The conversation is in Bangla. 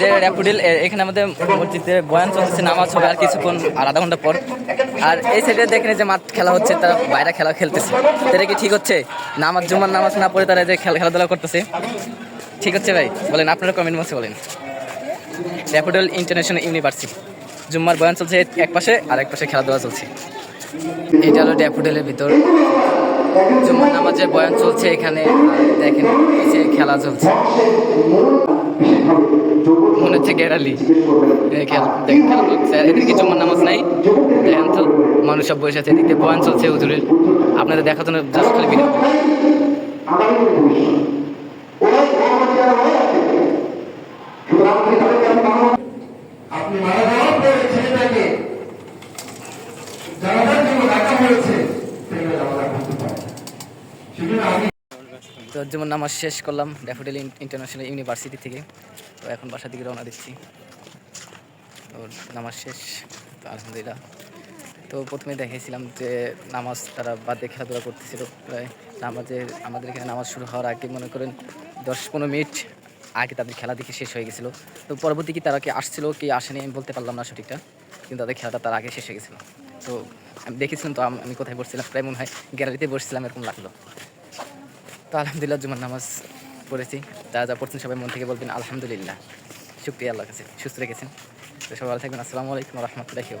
যে র্যাপুডিল এখানে আমাদের মসজিদে বয়ান চলছে নামাজ হবে আর কিছুক্ষণ আর আধা ঘণ্টা পর। আর এই সাইডে দেখেন যে মাঠ খেলা হচ্ছে, তারা বাইরে খেলা খেলতেছে। এটা কি ঠিক হচ্ছে? নামাজ, জুমার নামাজ না পড়ে তারা যে খেলা, খেলাধুলা করতেছে? ঠিক হচ্ছে ভাই? বলেন, আপনারা কমেন্ট বক্সে বলেন। র্যাপুডেল ইন্টারন্যাশনাল ইউনিভার্সিটি জুম্মার বয়ান চলছে এক পাশে, আর এক পাশে খেলাধুলা চলছে। এটা হলো ড্যাফোডেলের ভিতর। জুম্মার নামাজের বয়ান চলছে এখানে। দেখেন খেলা চলছে। হচ্ছে আর এদিকে জুম্মার নামাজ নাই। দেখেন তো, মানুষ সব বসে আছে, এদিকে বয়ান চলছে হুজুরের আপনাদের দেখার জন্য জাস্ট তো যেমন নামাজ শেষ করলাম ড্যাফোডেল ইন্টারন্যাশনাল ইউনিভার্সিটি থেকে। তো এখন বাসা দিকে রওনা দিচ্ছি। তো নামাজ শেষ, তো আলহামদুলিল্লাহ। তো প্রথমে দেখেছিলাম যে নামাজ তারা বাদে খেলাধুলা করতেছিল প্রায়। নামাজের আমাদের এখানে নামাজ শুরু হওয়ার আগে মনে করেন দশ পনেরো মিনিট আগে তাদের খেলা দেখে শেষ হয়ে গেছিল। তো পরবর্তী কি তারা কি আসছিল কি আসেনি আমি বলতে পারলাম না সঠিকটা। কিন্তু তাদের খেলাটা তার আগে শেষ হয়ে গেছিল। তো আমি দেখেছিলাম তো আমি কোথায় বসছিলাম প্রায় মনে হয় গ্যালারিতে বসছিলাম এরকম লাগল। তো আলহামদুলিল্লাহ জুমার নামাজ পড়েছি। যা যা পড়ছেন সবাই মন থেকে বলবেন আলহামদুলিল্লাহ। শুক্রিয়া আল্লাহ কাছে। সুস্থ রেখেছেন। তো সবাই ভালো থাকবেন। আসসালামু আলাইকুম রহমতুল্লাহি